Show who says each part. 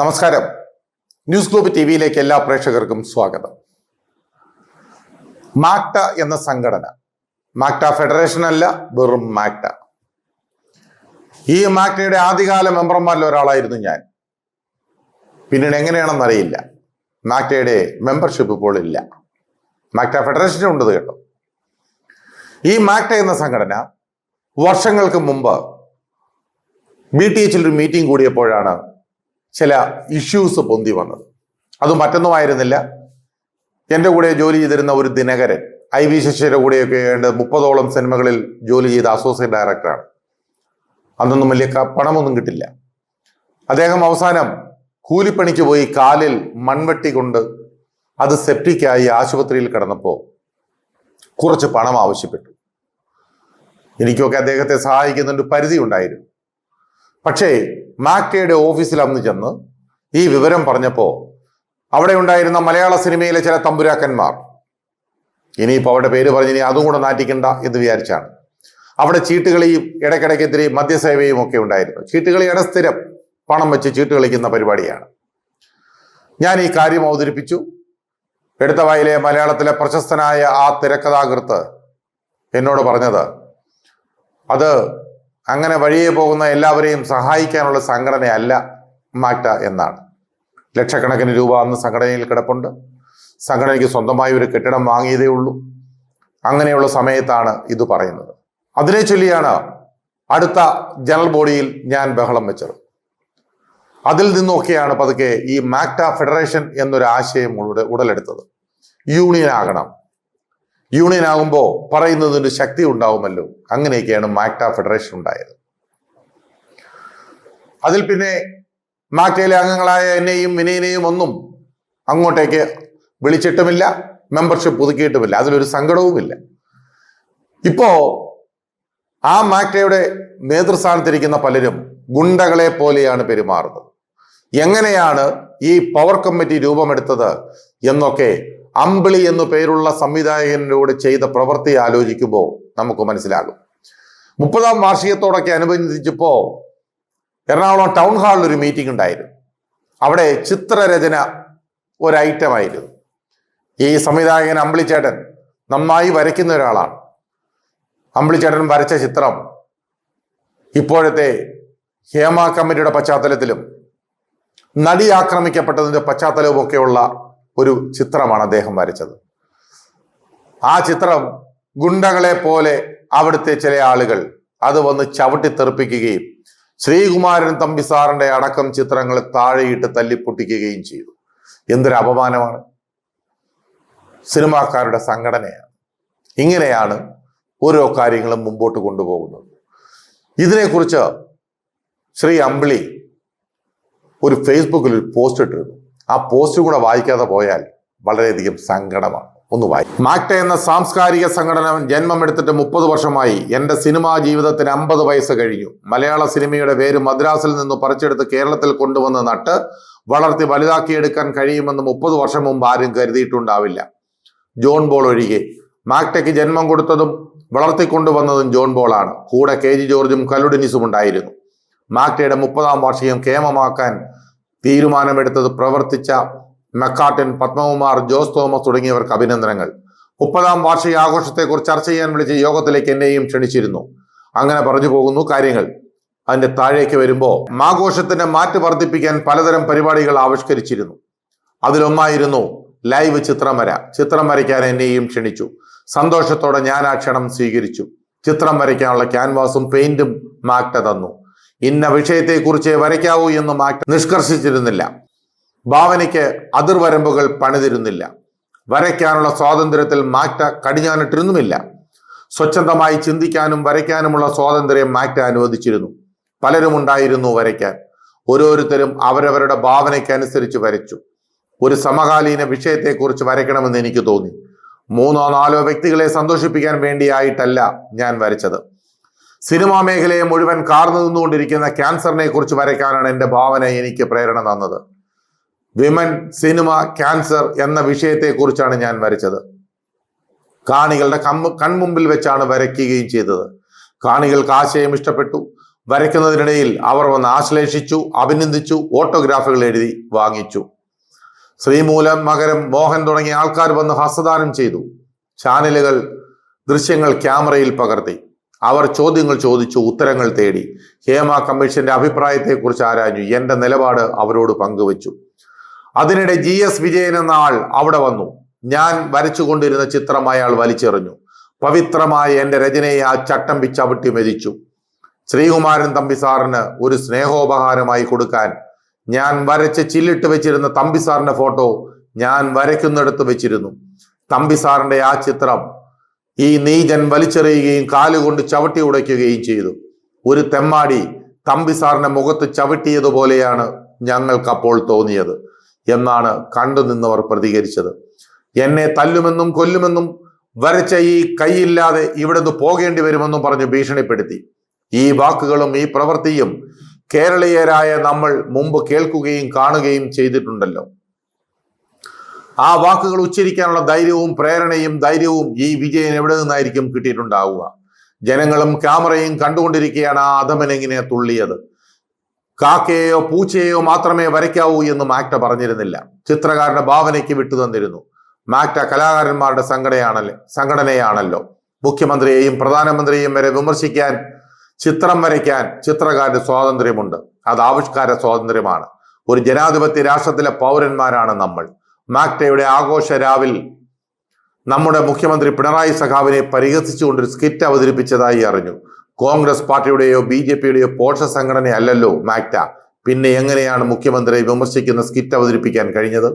Speaker 1: നമസ്കാരം. News globe T വിയിലേക്ക് എല്ലാ പ്രേക്ഷകർക്കും സ്വാഗതം. മാക്ട എന്ന സംഘടന മാക്ട ഫെഡറേഷൻ അല്ല വെറും മാക്ട. ഈ മാക്ടയുടെ ആദ്യകാല മെമ്പർമാരിൽ ഒരാളായിരുന്നു ഞാൻ. പിന്നീട് എങ്ങനെയാണെന്ന് അറിയില്ല. മാക്ടയുടെ മെമ്പർഷിപ്പ് ഇപ്പോൾ ഇല്ല. മാക്ട ഫെഡറേഷൻ ഉണ്ട് കേട്ടോ. ഈ മാക്ട എന്ന സംഘടന വർഷങ്ങൾക്ക് മുമ്പ് ബി ടി എച്ചിൽ ഒരു മീറ്റിംഗ് കൂടിയപ്പോഴാണ് ചില ഇഷ്യൂസ് പൊന്തി വന്നത്. അത് മറ്റൊന്നുമായിരുന്നില്ല. എന്റെ കൂടെ ജോലി ചെയ്തിരുന്ന ഒരു ദിനകരൻ ഐ വി ശശിയുടെ കൂടെയൊക്കെ ഏണ്ട് മുപ്പതോളം സിനിമകളിൽ ജോലി ചെയ്ത അസോസിയേറ്റ് ഡയറക്ടറാണ് അന്നൊന്നും വലിയ പണമൊന്നും കിട്ടില്ല. അദ്ദേഹം അവസാനം കൂലിപ്പണിക്ക് പോയി കാലിൽ മൺവെട്ടി കൊണ്ട് അത് സെപ്റ്റിക്കായി ആശുപത്രിയിൽ കിടന്നപ്പോൾ കുറച്ച് പണം ആവശ്യപ്പെട്ടു. എനിക്കൊക്കെ അദ്ദേഹത്തെ സഹായിക്കുന്നതിന്റെ പരിധി ഉണ്ടായിരുന്നു പക്ഷേ മാക്കയുടെ ഓഫീസിൽ അന്ന് ചെന്ന് ഈ വിവരം പറഞ്ഞപ്പോൾ അവിടെ ഉണ്ടായിരുന്ന മലയാള സിനിമയിലെ ചില തമ്പുരാക്കന്മാർ. ഇനിയിപ്പോൾ അവരുടെ പേര് പറഞ്ഞ് ഇനി അതും കൂടെ നാറ്റിക്കണ്ട എന്ന് വിചാരിച്ചാണ്. അവിടെ ചീട്ടുകളിയും ഇടയ്ക്കിടയ്ക്ക് ഇത്തിരി മദ്യസേവയും ഒക്കെ ഉണ്ടായിരുന്നു. ചീട്ടുകളിയുടെ സ്ഥിരം പണം വെച്ച് ചീട്ട് കളിക്കുന്ന പരിപാടിയാണ്. ഞാൻ ഈ കാര്യം അവതരിപ്പിച്ചു. എടുത്ത വായിലെ മലയാളത്തിലെ പ്രശസ്തനായ ആ തിരക്കഥാകൃത്ത് എന്നോട് പറഞ്ഞത് അത് അങ്ങനെ വഴിയെ പോകുന്ന എല്ലാവരെയും സഹായിക്കാനുള്ള സംഘടനയല്ല മാറ്റ എന്നാണ്. ലക്ഷക്കണക്കിന് രൂപ അന്ന് സംഘടനയിൽ കിടപ്പുണ്ട്. സംഘടനയ്ക്ക് സ്വന്തമായി ഒരു കെട്ടിടം വാങ്ങിയതേ ഉള്ളൂ. അങ്ങനെയുള്ള സമയത്താണ് ഇത് പറയുന്നത്. അതിനെ ചൊല്ലിയാണ് അടുത്ത ജനറൽ ബോഡിയിൽ ഞാൻ ബഹളം വെച്ചത്. അതിൽ നിന്നൊക്കെയാണ് പതുക്കെ ഈ മാക്ട ഫെഡറേഷൻ എന്നൊരു ആശയം ഉട- ഉടലെടുത്തത്. യൂണിയൻ ആകണം യൂണിയൻ ആകുമ്പോൾ പറയുന്നതിന് ശക്തി ഉണ്ടാവുമല്ലോ. അങ്ങനെയൊക്കെയാണ് മാക്ട ഫെഡറേഷൻ ഉണ്ടായത്. അതിൽ പിന്നെ മാക്ടയിലെ അംഗങ്ങളായ എന്നെയും വിനയനെയും ഒന്നും അങ്ങോട്ടേക്ക് വിളിച്ചിട്ടുമില്ല മെമ്പർഷിപ്പ് പുതുക്കിയിട്ടുമില്ല അതിലൊരു സങ്കടവുമില്ല. ഇപ്പോ ആ മാക്ടയുടെ നേതൃസ്ഥാനത്തിരിക്കുന്ന പലരും ഗുണ്ടകളെ പോലെയാണ് പെരുമാറുന്നത്. എങ്ങനെയാണ് ഈ പവർ കമ്മിറ്റി രൂപമെടുത്തത് എന്നൊക്കെ അമ്പിളി എന്നു പേരുള്ള സംവിധായകനിലൂടെ ചെയ്ത പ്രവൃത്തി ആലോചിക്കുമ്പോൾ നമുക്ക് മനസ്സിലാകും. മുപ്പതാം വാർഷികത്തോടൊക്കെ അനുബന്ധിച്ചപ്പോൾ എറണാകുളം ടൗൺ ഹാളിൽ ഒരു മീറ്റിംഗ് ഉണ്ടായിരുന്നു. അവിടെ ചിത്രരചന ഒരു ഐറ്റം ആയിരുന്നു. ഈ സംവിധായകൻ അമ്പിളിച്ചേട്ടൻ നന്നായി വരയ്ക്കുന്ന ഒരാളാണ്. അമ്പിളിച്ചേട്ടൻ വരച്ച ചിത്രം ഇപ്പോഴത്തെ ഹേമ കമ്മിറ്റിയുടെ പശ്ചാത്തലത്തിലും നടി ആക്രമിക്കപ്പെട്ടതിന്റെ പശ്ചാത്തലവും ഒക്കെയുള്ള ഒരു ചിത്രമാണ് അദ്ദേഹം വരച്ചത്. ആ ചിത്രം ഗുണ്ടകളെ പോലെ അവിടുത്തെ ചില ആളുകൾ അത് വന്ന് ചവിട്ടി തെറിപ്പിക്കുകയും ശ്രീകുമാരൻ തമ്പി സാറിന്റെ അടക്കം ചിത്രങ്ങൾ താഴെയിട്ട് തല്ലിപ്പൊട്ടിക്കുകയും ചെയ്തു. എന്തൊരു അപമാനമാണ്. സിനിമാക്കാരുടെ സംഘടനയാണ്. ഇങ്ങനെയാണ് ഓരോ കാര്യങ്ങളും മുമ്പോട്ട് കൊണ്ടുപോകുന്നത്. ഇതിനെക്കുറിച്ച് ശ്രീ അമ്പിളി ഒരു ഫേസ്ബുക്കിൽ ഒരു പോസ്റ്റ് ഇട്ടിരുന്നു. ആ പോസ്റ്റ് കൂടെ വായിക്കാതെ പോയാൽ വളരെയധികം സങ്കടമാണ്. ഒന്ന് വായി. മാക്ട എന്ന സാംസ്കാരിക സംഘടന ജന്മമെടുത്തിട്ട് മുപ്പത് വർഷമായി. എന്റെ സിനിമാ ജീവിതത്തിന് അമ്പത് വയസ്സ് കഴിഞ്ഞു. മലയാള സിനിമയുടെ പേര് മദ്രാസിൽ നിന്ന് പറിച്ചെടുത്ത് കേരളത്തിൽ കൊണ്ടുവന്ന് നട്ട് വളർത്തി വലുതാക്കിയെടുക്കാൻ കഴിയുമെന്ന് മുപ്പത് വർഷം മുമ്പ് ആരും കരുതിയിട്ടുണ്ടാവില്ല. ജോൺ ബോൾ ഒഴികെ. മാക്ടയ്ക്ക് ജന്മം കൊടുത്തതും വളർത്തിക്കൊണ്ടുവന്നതും ജോൺ ബോളാണ് കൂടെ കെ ജി ജോർജും കല്ലുഡിനിസും ഉണ്ടായിരുന്നു. മാക്ടയുടെ മുപ്പതാം വാർഷികം കേമമാക്കാൻ തീരുമാനമെടുത്തത് പ്രവർത്തിച്ച മെക്കാട്ടിൻ പത്മകുമാർ ജോസ് തോമസ് തുടങ്ങിയവർക്ക് അഭിനന്ദനങ്ങൾ. മുപ്പതാം വാർഷിക ആഘോഷത്തെക്കുറിച്ച് ചർച്ച ചെയ്യാൻ വിളിച്ച യോഗത്തിലേക്ക് എന്നെയും ക്ഷണിച്ചിരുന്നു. അങ്ങനെ പറഞ്ഞു പോകുന്നു കാര്യങ്ങൾ. അതിന്റെ താഴേക്ക് വരുമ്പോൾ ആഘോഷത്തിന്റെ മാറ്റ് വർദ്ധിപ്പിക്കാൻ പലതരം പരിപാടികൾ ആവിഷ്കരിച്ചിരുന്നു. അതിലൊന്നായിരുന്നു ലൈവ് ചിത്രം വര ചിത്രം വരയ്ക്കാൻ എന്നെയും ക്ഷണിച്ചു. സന്തോഷത്തോടെ ഞാൻ ആ ക്ഷണം സ്വീകരിച്ചു. ചിത്രം വരയ്ക്കാനുള്ള ക്യാൻവാസും പെയിന്റും മാക്ട തന്നു. ഇന്ന വിഷയത്തെക്കുറിച്ച് വരയ്ക്കാവൂ എന്ന് മാറ്റി നിഷ്കർഷിച്ചിരുന്നില്ല. ഭാവനയ്ക്ക് അതിർവരമ്പുകൾ പണിതിരുന്നില്ല. വരയ്ക്കാനുള്ള സ്വാതന്ത്ര്യത്തിൽ മാറ്റ കടിഞ്ഞാനിട്ടിരുന്നുമില്ല സ്വച്ഛന്തമായി ചിന്തിക്കാനും വരയ്ക്കാനുമുള്ള സ്വാതന്ത്ര്യം മാറ്റ അനുവദിച്ചിരുന്നു. പലരും ഉണ്ടായിരുന്നു വരയ്ക്കാൻ. ഓരോരുത്തരും അവരവരുടെ ഭാവനയ്ക്കനുസരിച്ച് വരച്ചു. ഒരു സമകാലീന വിഷയത്തെക്കുറിച്ച് വരയ്ക്കണമെന്ന് എനിക്ക് തോന്നി. മൂന്നോ നാലോ വ്യക്തികളെ സന്തോഷിപ്പിക്കാൻ വേണ്ടിയായിട്ടല്ല ഞാൻ വരച്ചത്. സിനിമാ മേഖലയെ മുഴുവൻ കാർന്നു നിന്നുകൊണ്ടിരിക്കുന്ന ക്യാൻസറിനെ കുറിച്ച് വരയ്ക്കാനാണ് എന്റെ ഭാവന എനിക്ക് പ്രേരണ തന്നത്. വിമൻ സിനിമ ക്യാൻസർ എന്ന വിഷയത്തെക്കുറിച്ചാണ് ഞാൻ വരച്ചത്. കാണികളുടെ കമ്മ കൺമുമ്പിൽ വെച്ചാണ് വരയ്ക്കുകയും ചെയ്തത്. കാണികൾക്ക് ആശയം ഇഷ്ടപ്പെട്ടു. വരയ്ക്കുന്നതിനിടയിൽ അവർ വന്ന് ആശ്ലേഷിച്ചു അഭിനന്ദിച്ചു ഓട്ടോഗ്രാഫുകൾ എഴുതി വാങ്ങിച്ചു. ശ്രീമൂലം മകരം മോഹൻ തുടങ്ങിയ ആൾക്കാർ വന്ന് ഹസ്തദാനം ചെയ്തു. ചാനലുകൾ ദൃശ്യങ്ങൾ ക്യാമറയിൽ പകർത്തി. അവർ ചോദ്യങ്ങൾ ചോദിച്ചു ഉത്തരങ്ങൾ തേടി. ഹേമ കമ്മീഷന്റെ അഭിപ്രായത്തെക്കുറിച്ച് ആരാഞ്ഞു? എന്റെ നിലപാട് അവരോട് പങ്കുവച്ചു. അതിനിടെ ജി എസ് വിജയൻ എന്ന ആൾ അവിടെ വന്നു. ഞാൻ വരച്ചുകൊണ്ടിരുന്ന ചിത്രം അയാൾ വലിച്ചെറിഞ്ഞു. പവിത്രമായ എന്റെ രചനയെ ആ ചട്ടം പിച്ചവിട്ടി മെതിച്ചു. ശ്രീകുമാരൻ തമ്പി സാറിന് ഒരു സ്നേഹോപഹാരമായി കൊടുക്കാൻ ഞാൻ വരച്ച് ചില്ലിട്ട് വെച്ചിരുന്ന തമ്പി സാറിന്റെ ഫോട്ടോ ഞാൻ വരയ്ക്കുന്നിടത്ത് വെച്ചിരുന്നു. തമ്പി സാറിന്റെ ആ ചിത്രം ഈ നീജൻ വലിച്ചെറിയുകയും കാലുകൊണ്ട് ചവിട്ടി ഉടയ്ക്കുകയും ചെയ്തു. ഒരു തെമ്മാടി തമ്പിസാറിന്റെ മുഖത്ത് ചവിട്ടിയതുപോലെയാണ് ഞങ്ങൾക്ക് അപ്പോൾ തോന്നിയത് എന്നാണ് കണ്ടു നിന്നവർ പ്രതികരിച്ചത്. എന്നെ തല്ലുമെന്നും കൊല്ലുമെന്നും വരച്ച ഈ കൈയില്ലാതെ ഇവിടുന്ന് പോകേണ്ടി വരുമെന്നും പറഞ്ഞു ഭീഷണിപ്പെടുത്തി. ഈ വാക്കുകളും ഈ പ്രവൃത്തിയും കേരളീയരായ നമ്മൾ മുമ്പ് കേൾക്കുകയും കാണുകയും ചെയ്തിട്ടുണ്ടല്ലോ. ആ വാക്കുകൾ ഉച്ചരിക്കാനുള്ള ധൈര്യവും പ്രേരണയും ധൈര്യവും ഈ വിജയൻ എവിടെ നിന്നായിരിക്കും കിട്ടിയിട്ടുണ്ടാവുക? ജനങ്ങളും ക്യാമറയും കണ്ടുകൊണ്ടിരിക്കുകയാണ് ആ അധമനെങ്ങനെ തുള്ളിയത്? കാക്കയെയോ പൂച്ചയെയോ മാത്രമേ വരയ്ക്കാവൂ എന്ന് മാക്ട പറഞ്ഞിരുന്നില്ല. ചിത്രകാരന്റെ ഭാവനയ്ക്ക് വിട്ടു തന്നിരുന്നു. മാക്ട കലാകാരന്മാരുടെ സംഘടനയാണല്ലേ സംഘടനയാണല്ലോ. മുഖ്യമന്ത്രിയെയും പ്രധാനമന്ത്രിയെയും വരെ വിമർശിക്കാൻ ചിത്രം വരയ്ക്കാൻ ചിത്രകാരന് സ്വാതന്ത്ര്യമുണ്ട്. അത് ആവിഷ്കാര സ്വാതന്ത്ര്യമാണ്. ഒരു ജനാധിപത്യ രാഷ്ട്രത്തിലെ പൗരന്മാരാണ് നമ്മൾ. മാക്ടയുടെ ആഘോഷ രാവിൽ നമ്മുടെ മുഖ്യമന്ത്രി പിണറായി സഖാവിനെ പരിഹസിച്ചുകൊണ്ടൊരു സ്കിറ്റ് അവതരിപ്പിച്ചതായി അറിഞ്ഞു. കോൺഗ്രസ് പാർട്ടിയുടെയോ ബി ജെ പിയുടെയോ പോഷ സംഘടനയല്ലല്ലോ മാക്ട പിന്നെ എങ്ങനെയാണ് മുഖ്യമന്ത്രിയെ വിമർശിക്കുന്ന സ്കിറ്റ് അവതരിപ്പിക്കാൻ കഴിഞ്ഞത്?